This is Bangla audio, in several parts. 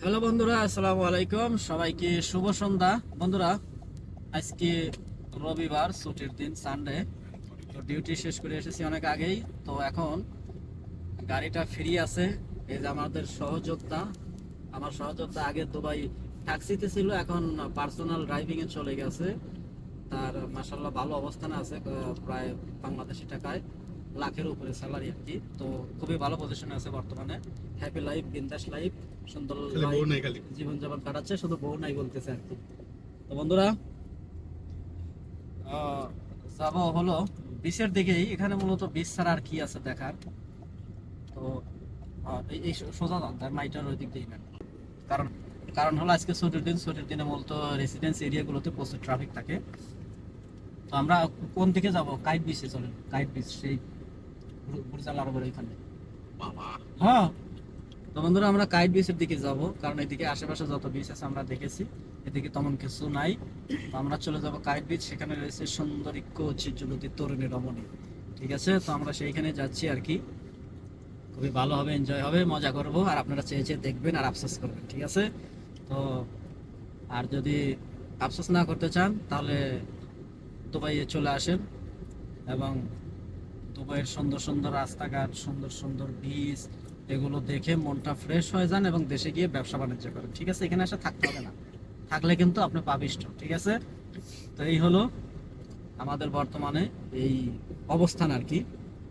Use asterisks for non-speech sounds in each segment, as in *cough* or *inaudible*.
হ্যালো বন্ধুরা, আসসালামু আলাইকুম। সবাইকে শুভ সন্ধ্যা। বন্ধুরা, আজকে রবিবার, ছুটির দিন সানডে তো ডিউটি শেষ করে এসেছি অনেক আগেই। তো এখন গাড়িটা ফ্রি আছে। এই যে আমাদের সহযোদ্ধা, আমার সহযোদ্ধা আগে দুবাই ট্যাক্সিতে ছিল, এখন পার্সোনাল ড্রাইভিং এ চলে গেছে। তার মাসাল্লাহ ভালো অবস্থানে আছে, প্রায় বাংলাদেশি টাকায়। লাখের উপরে স্যালারি আর কি। তো খুবই ভালো পজিশনে আছে বর্তমানে। হ্যাপি লাইফ বিন্দাস লাইফ সুন্দর। জীবনযাপন কাটাচ্ছে শুধু বউ নাই বলতেছে আর কি। তো বন্ধুরা যাব হলো বিচের দিকেই। এখানে মূলত বিচ ছাড়া আর কি আছে দেখার। তো এই- সোজা তার মাইটার ওই দিক দিয়ে। কারণ কারণ হলো আজকে ছুটির দিন ছুটির দিনে মূলত রেসিডেন্স এরিয়াগুলোতে প্রচুর ট্রাফিক থাকে। তো আমরা কোন দিকে যাব? কাইট বিচে চলেন কাইট বিচ সেই হ্যাঁ। তো বন্ধুরা আমরা কাইট বিচের দিকে যাব কারণ এদিকে আশেপাশে যত বিচ আছে আমরা দেখেছি এদিকে তেমন কিছু নাই। তো আমরা চলে যাব কাইট বিচ সেখানে রয়েছে সুন্দরীক্য চিত্রবতী তরুণী রমণী। ঠিক আছে? তো আমরা সেইখানে যাচ্ছি আর কি। খুবই ভালো হবে এনজয় হবে মজা করব আর আপনারা চেয়ে চেয়ে দেখবেন আর আফসোস করবেন ঠিক আছে? তো আর যদি আফসোস না করতে চান তাহলে দুবাইয়ে চলে আসেন এবং দুবাইয়ের সুন্দর সুন্দর রাস্তাঘাট সুন্দর সুন্দর বিচ এগুলো দেখে মনটা ফ্রেশ হয়ে যান এবং দেশে গিয়ে ব্যবসা বাণিজ্য করেন। ঠিক আছে? এখানে এসে থাকতে হবে না। থাকলে কিন্তু আপনি পাবিষ্ট ঠিক আছে? তো এই হলো আমাদের বর্তমানে এই অবস্থান আর কি।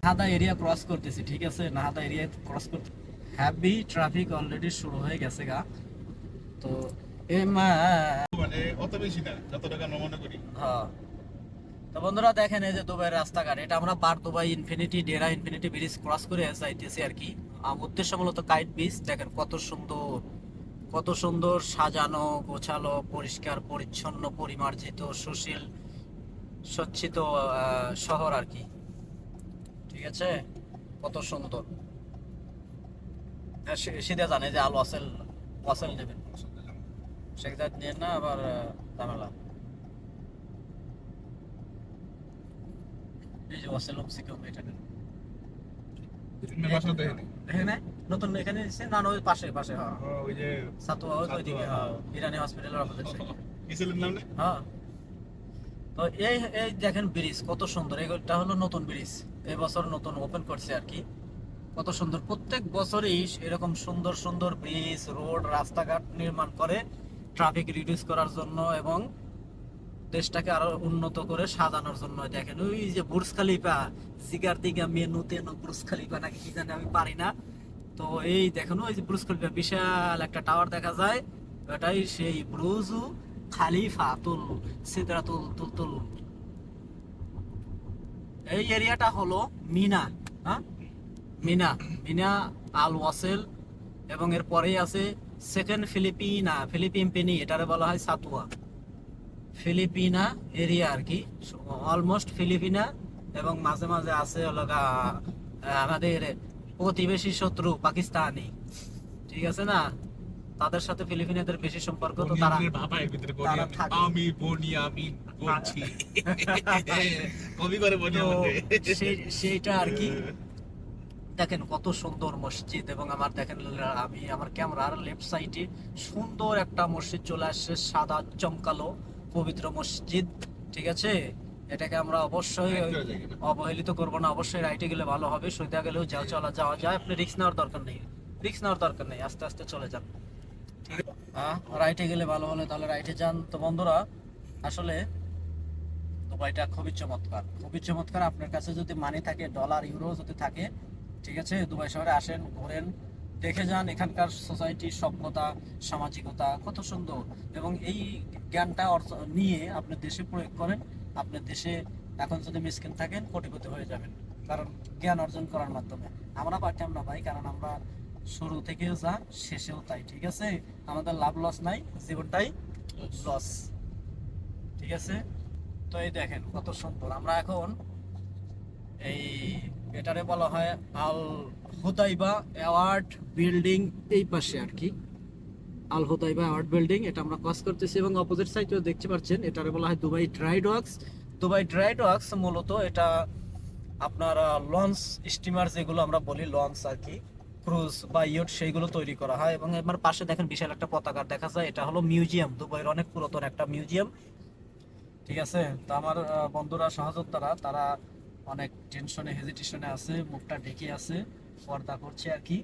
নাহাদা এরিয়া ক্রস করতেছি ঠিক আছে? নাহাদা এরিয়া ক্রস করতে হ্যাভি ট্রাফিক অলরেডি শুরু হয়ে গেছে গা। তো এ মা মানে অত বেশি না যত টাকা আমরা মনে করি। হ্যাঁ। তো বন্ধুরা দেখেন এই যে দুবাইয়ের রাস্তাঘাট এটা আমরা বার Dubai Infinity Deira Infinity Bridge cross করে যাইতেছি আর কি। উদ্দেশ্য মূলত কাইট বিচ দেখেন কত সুন্দর কত সুন্দর সাজানো গোছালো পরিষ্কার পরিচ্ছন্ন পরিমার্জিত সুশীল সচ্ছিত আহ, শহর আর কি। ঠিক আছে? কত সুন্দর। হ্যাঁ, সিধা জানে যে আল ওয়াসেল ওয়াসেল নেবেন। শেখ জাদ নিয়ে না আবার ঝামেলা এই যে ওয়াসেল দেখেনি এখানে নতুন এখানে এসে না না ওই পাশে পাশে হ্যাঁ। ওই যে সাতুয়া ওই ওইদিকে হ্যাঁ ইরানি হসপিটালের অপোজিট সাইডে নাম হ্যাঁ। তো এই এই দেখেন ব্রিজ কত সুন্দর। হলো নতুন ব্রিজ। এই বছর নতুন ওপেন করছে আর কি। কত সুন্দর। প্রত্যেক বছরই এরকম সুন্দর সুন্দর ব্রিজ রোড রাস্তাঘাট নির্মাণ করে ট্রাফিক রিডিউস করার জন্য এবং দেশটাকে আরও উন্নত করে সাজানোর জন্য দেখেন। ওই যে বুর্জ খালিফা জিগার দিকে মেনুতে বুর্জ খালিফা নাকি কি জানি আমি পারি না। তো এই দেখেন, ওই যে ব্রুজ খলিফা বিশাল একটা টাওয়ার দেখা যায়। এটাই সেই ব্রুজু খালিফা তুল সিদরাতুল তুল তুল এই এরিয়াটা হলো মিনা হ্যাঁ? মিনা মিনা আল ওয়াসেল এবং এর পরেই আছে সেকেন্ড ফিলিপিনা, ফিলিপিন পেনি, এটারে বলা হয় সাতুয়া। ফিলিপিনা এরিয়া আর কি। অলমোস্ট ফিলিপিনা এবং মাঝে মাঝে আছে হলো আমাদের প্রতিবেশী শত্রু পাকিস্তানি। ঠিক আছে না? তাদের সাথে ফিলিপিনাদের বেশি সম্পর্ক তো তারা বাবা এর ভিতরে তারা বনিয়াম আমি বলছি। *laughs* কবি করে তো সেইটা আর কি। দেখেন কত সুন্দর মসজিদ এবং আমার দেখেন আমি আমার ক্যামেরার লেফট সাইডে সুন্দর একটা মসজিদ চলে আসছে সাদা চমকালো। পবিত্র মসজিদ ঠিক আছে? এটাকে আমরা অবশ্যই। অবহেলিত করব না। অবশ্যই রাইটে গেলে ভালো হবে। সইতে গেলেও যা চলা যাওয়া যায়। আপনি রিস্ক নেওয়ার দরকার নেই। রিস্ক নেওয়ার দরকার নেই। আস্তে আস্তে চলে যান। ঠিক আছে? রাইটে গেলে ভালো হলে তাহলে রাইটে যান। তো বন্ধুরা আসলে দুবাইটা খুবই চমৎকার। খুবই চমৎকার। আপনার কাছে যদি মানি থাকে ডলার ইউরো যদি থাকে ঠিক আছে? দুবাই শহরে আসেন ঘোরেন দেখে যান এখানকার সোসাইটি সভ্যতা সামাজিকতা কত সুন্দর। এবং এই জ্ঞানটা নিয়ে আপনি দেশে প্রয়োগ করেন আপনার দেশে এখন যদি মিসকিন থাকেন কোটিপতি হয়ে যাবেন। কারণ জ্ঞান অর্জন করার মাধ্যমে। আমরা পারতাম না ভাই কারণ আমরা শুরু থেকেও যা শেষেও তাই ঠিক আছে? আমাদের লাভ লস নাই জীবনটাই লস ঠিক আছে? তো এই দেখেন কত সুন্দর। আমরা এখন এই এটারে বলা হয় আল হুদাইবা অ্যাওয়ার্ড বিল্ডিং এই পাশে আর কি। আল হুদাইবা অ্যাওয়ার্ড বিল্ডিং এটা আমরা ক্রস করতেছি এবং অপোজিট সাইডেও দেখতে পাচ্ছেন এটারে বলা হয় Dubai dry docks Dubai dry docks মূলত এটা আপনার লঞ্চ স্টিমার যেগুলো আমরা বলি লঞ্চ আর কি ক্রুজ বা ইয়ট সেইগুলো তৈরি করা হয়। এবং এবার পাশে দেখেন বিশাল একটা পতাকা দেখা যায় এটা হলো মিউজিয়াম দুবাইয়ের অনেক পুরাতন একটা মিউজিয়াম। ঠিক আছে? তো আমার বন্ধুরা সহযোদ্ধারা তারা অনেক টেনশনে হেজিটেশনে আছে মুখটা ঢেকে আছে পর্দা করছে আর কি।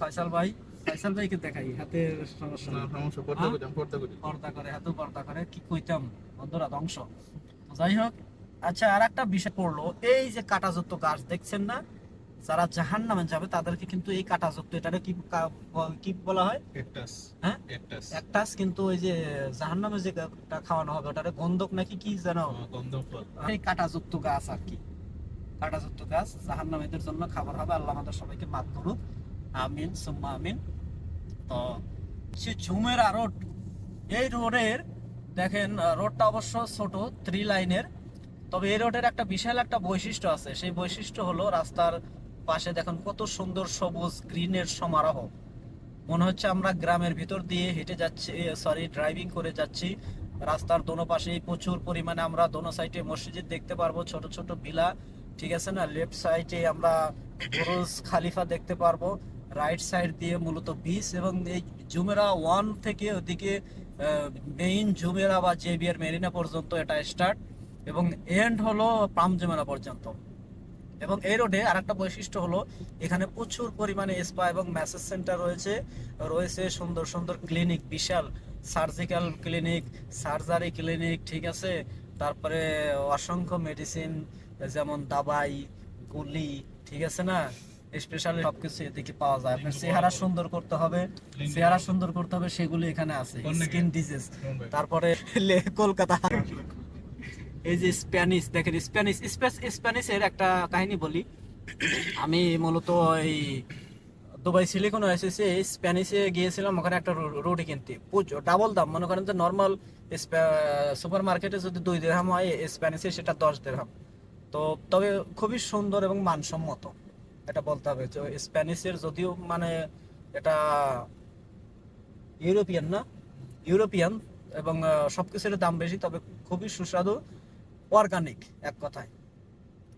ফয়সাল ভাই ফয়সাল ভাইকে দেখাই হাতের সমস্যা না। সমস্যা পর্দা হ্যাঁ? পর্দা করি পর্দা করে হাতেও পর্দা করে কি কইতাম? বন্ধুরা ধ্বংস। তো যাই হোক আচ্ছা আর একটা বিষয় পড়ল এই যে কাটাযুক্ত গাছ দেখছেন না যারা জাহান নামে যাবে তাদেরকে কিন্তু এই কাটাযুক্ত এটাকে কি কি বলা হয়? ক্যাকটাস হ্যাঁ? ক্যাকটাস কিন্তু ওই যে জাহান নামে যে খাওয়ানো হবে ওটারে গন্ধক নাকি কি জানো গন্ধম ফল এই কাটাযুক্ত গাছ আর কি। কাটাযুক্ত গাছ জাহান নামীদের জন্য খাবার হবে আল্লাহ আমাদের সবাইকে মাত করুক। আমিন সুম্মা আমিন। তো সে ঝুমেরা রোড, এই রোডের, দেখেন রোডটা অবশ্য ছোট থ্রি লাইনের তবে এই রোডের একটা বিশাল একটা বৈশিষ্ট্য আছে। সেই বৈশিষ্ট্য হলো রাস্তার পাশে দেখেন কত সুন্দর সবুজ গ্রিনের সমারোহ। মনে হচ্ছে আমরা গ্রামের ভিতর দিয়ে হেঁটে যাচ্ছি সরি ড্রাইভিং করে যাচ্ছি। রাস্তার দোনো পাশেই প্রচুর পরিমাণে আমরা দোনো সাইডে মসজিদ দেখতে পারব, ছোট ছোট ভিলা। ঠিক আছে না? লেফট সাইডে আমরা *coughs* খালিফা দেখতে পারব। রাইট সাইড দিয়ে মূলত বিচ এবং এই জুমেরা ওয়ান থেকে ওদিকে মেইন জুমেরা বা জেবিআর মেরিনা পর্যন্ত এটা স্টার্ট এবং এন্ড হলো পাম জুমেরা পর্যন্ত। এবং এই রোডে আরেকটা বৈশিষ্ট্য হলো, এখানে প্রচুর পরিমাণে স্পা এবং ম্যাসেজ সেন্টার রয়েছে। রয়েছে সুন্দর সুন্দর ক্লিনিক বিশাল সার্জিক্যাল ক্লিনিক সার্জারি ক্লিনিক ঠিক আছে? তারপরে অসংখ্য মেডিসিন যেমন দাবাই, গুলি, ঠিক আছে না? স্পেশালি সবকিছু এদিকে পাওয়া যায়। আপনার চেহারা সুন্দর করতে হবে চেহারা সুন্দর করতে হবে সেগুলি এখানে আছে। স্কিন ডিজিজ তারপরে কলকাতা। এই যে স্প্যানিশ দেখেন স্প্যানিশ স্পেস- স্প্যানিশের একটা কাহিনী বলি। আমি মূলত এই দুবাই সিলিকন এসেছে স্প্যানিশে গিয়েছিলাম ওখানে একটা রুটি কিনতে। ডাবল দাম। মনে করেন যে নর্মাল সুপার মার্কেটে যদি দুই দেড়হাম হয় স্প্যানিশে সেটা দশ দেড়হাম তো তবে খুবই সুন্দর এবং মানসম্মত। এটা বলতে হবে স্প্যানিশের যদিও মানে এটা ইউরোপিয়ান না ইউরোপিয়ান এবং আহ, সবকিছুর দাম বেশি তবে খুবই সুস্বাদু অর্গানিক এক কথায়।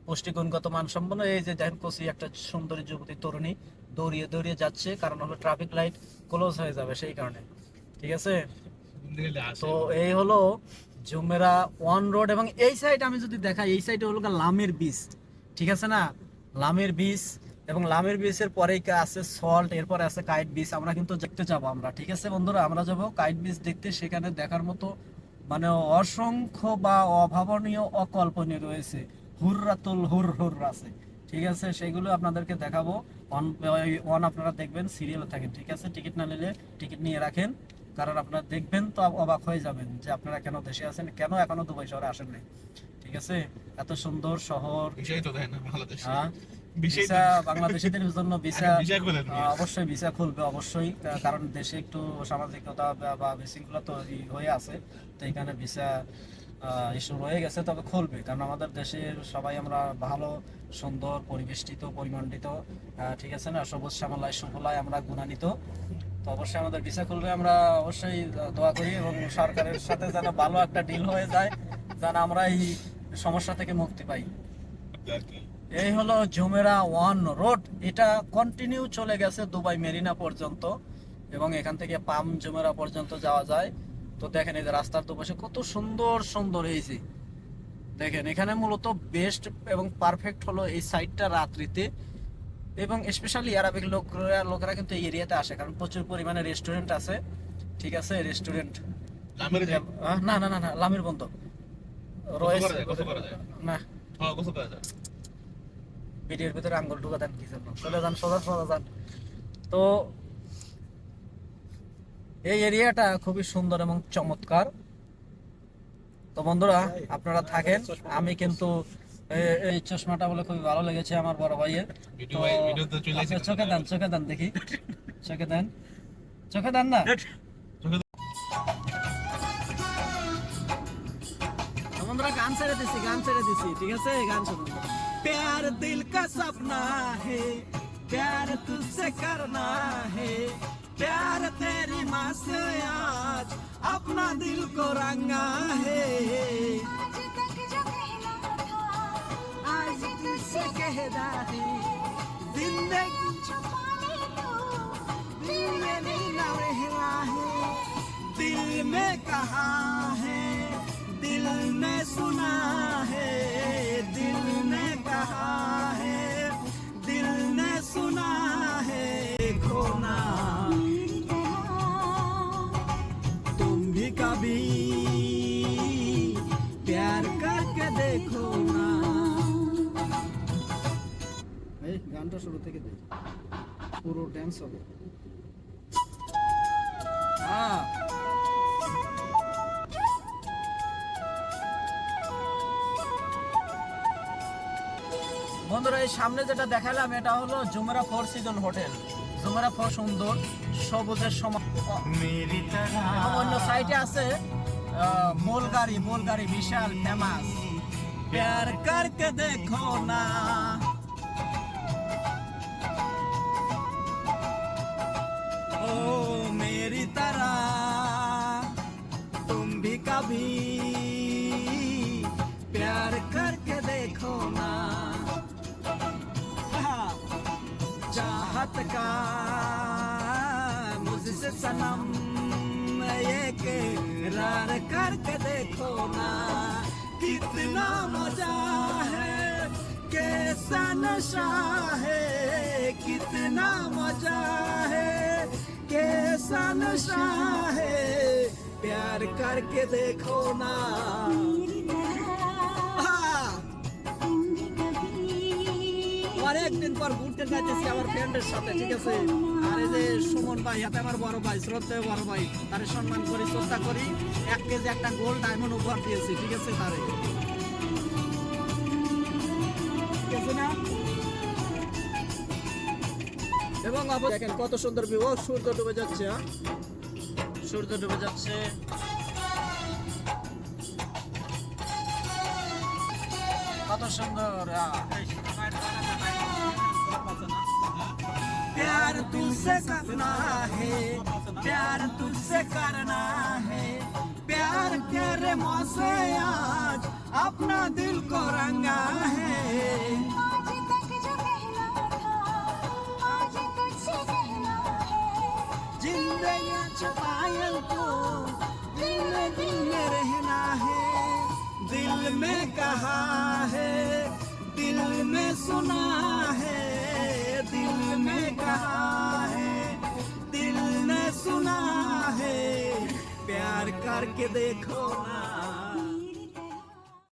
পুষ্টিগুণগত মানসম্পন্ন এই যে দেখেন কচি একটা সুন্দরী যুবতী তরুণী দৌড়িয়ে দৌড়িয়ে যাচ্ছে কারণ হলো ট্রাফিক লাইট ক্লোজ হয়ে যাবে সেই কারণে। ঠিক আছে? তো এই হলো জুমেরা ওয়ান রোড এবং এই সাইড আমি যদি দেখাই এই সাইডে হলো লামের বিচ ঠিক আছে না? লামের বীজ এবং লামের বীজের পরেই আছে সল্ট এরপরে আছে কাইট বিচ আমরা কিন্তু দেখতে যাব আমরা, ঠিক আছে বন্ধুরা? আমরা যাব কাইট বীজ দেখতে। সেখানে দেখার মতো মানে অসংখ্য বা অভাবনীয় অকল্পনীয় রয়েছে। হুররাতুল হুর হুর আছে, ঠিক আছে? সেগুলো আপনাদেরকে দেখাবো। অন ওয়ান আপনারা দেখবেন সিরিয়ালে থাকেন, ঠিক আছে? টিকিট না নিলে টিকিট নিয়ে রাখেন, কারণ আপনারা দেখবেন তো অবাক হয়ে যাবেন যে আপনারা কেন দেশে আছেন, কেন এখনও দুবাই শহরে আসেন নাই? ঠিক আছে? এত সুন্দর শহর। তো না বাংলাদেশ। হ্যাঁ? ভিসা বাংলাদেশিদের জন্য ভিসা অবশ্যই ভিসা খুলবে অবশ্যই। কারণ দেশে একটু সামাজিকতা বা- বিশৃঙ্খলা তৈরি হয়ে আছে। তো এখানে ভিসা ইস্যু রয়ে গেছে তবে খুলবে। কারণ আমাদের দেশের সবাই আমরা ভালো সুন্দর পরিবেষ্টিত পরিমণ্ডিত ঠিক আছে না? সবুজ শ্যামলায় সুফলায় আমরা গুণান্বিত। তো অবশ্যই আমাদের ভিসা খুলবে। আমরা অবশ্যই দোয়া করি এবং সরকারের সাথে যেন ভালো একটা ডিল হয়ে যায় যেন আমরা এই সমস্যা থেকে মুক্তি পাই। এই হলো জুমেরা ওয়ান রোড। এটা কন্টিনিউ চলে গেছে দুবাই মেরিনা পর্যন্ত এবং এখান থেকে পাম জুমেরা পর্যন্ত যাওয়া যায়। তো দেখেন এই যে রাস্তার দুপাশে কত সুন্দর সুন্দর এই যে। দেখেন এখানে মূলত বেস্ট এবং পারফেক্ট হলো এই সাইডটা রাত্রিতে এবং স্পেশালি আরবিক লোকরা লোকেরা কিন্তু এই এরিয়াতে আসে কারণ প্রচুর পরিমাণে রেস্টুরেন্ট আছে। ঠিক আছে রেস্টুরেন্ট না না না না লামের বন্ধ রয়েছে। যায়, কত করা যায়? না। হ্যাঁ গোসল করা যায়। ভিডিওর ভিতরে আঙ্গুল ঢুকা দেন কি জন্য চলে যান সোজা সোজা যান। তো এই এরিয়াটা খুবই সুন্দর এবং চমৎকার। তো বন্ধুরা আপনারা থাকেন। আমি কিন্তু এই চশমাটা বলে খুবই ভালো লেগেছে আমার বড় ভাইয়ের। চোখে দেন চোখে দেন দেখি। চোখে দেন। চোখে দেন না? দিছি গান ছেড়ে দিছি ঠিক আছে গান শুনুন प्यार दिल का सपना है प्यार तुझसे करना है प्यार तेरी माँ से आज अपना दिल को रंगा है आज तक जो कहना था आज तुझसे कहना है जिंदगी दिल में नहीं ना रहना है दिल में कहा है दिल में सुना है दिल ने कहा है दिल ने सुना है खोना तुम भी कभी प्यार करके देखो ना এই গানটা শুরু থেকে দেই পুরো ড্যান্স হবে হ্যাঁ বন্ধুরা এই সামনে যেটা দেখালাম এটা হলো Jumeirah four season hotel. Jumeirah four সুন্দর সবুজের সমাজ অন্য সাইডে আছে মোলগাড়ি মোলগাড়ি বিশাল ফেমাস প্যার করকে দেখো না। का मुझसे सनम ये करार करके देखो ना, कितना मज़ा है, कैसा नशा है, कितना मज़ा है, कैसा नशा है, प्यार करके देखो ना। অনেকদিন পর ঘুরতে যাচ্ছি আমার ফ্রেন্ডের সাথে, ঠিক আছে আর এই যে সুমন ভাই হাতে আমার বড় ভাই, শ্রদ্ধেয় বড় ভাই, তারে সম্মান করি, শ্রদ্ধা করি এক কেজি একটা গোল্ড ডায়মন্ড উপহার দিয়েছি, ঠিক আছে তারে? এবং আবার দেখেন কত সুন্দর ভিউ সূর্য ডুবে যাচ্ছে হ্যাঁ? সূর্য ডুবে যাচ্ছে কত সুন্দর प्यार तुझसे करना है प्यार तुझसे करना है। प्यार के रेमो से आज अपना दिल को रंगा है। आज तक जो कहना था आज तुझसे कहना है। ज़िंदगी छपायल को दिल में दिल में रहना है। दिल में कहा है दिल में सुना है। में कहा है दिल ने सुना है प्यार करके देखो ना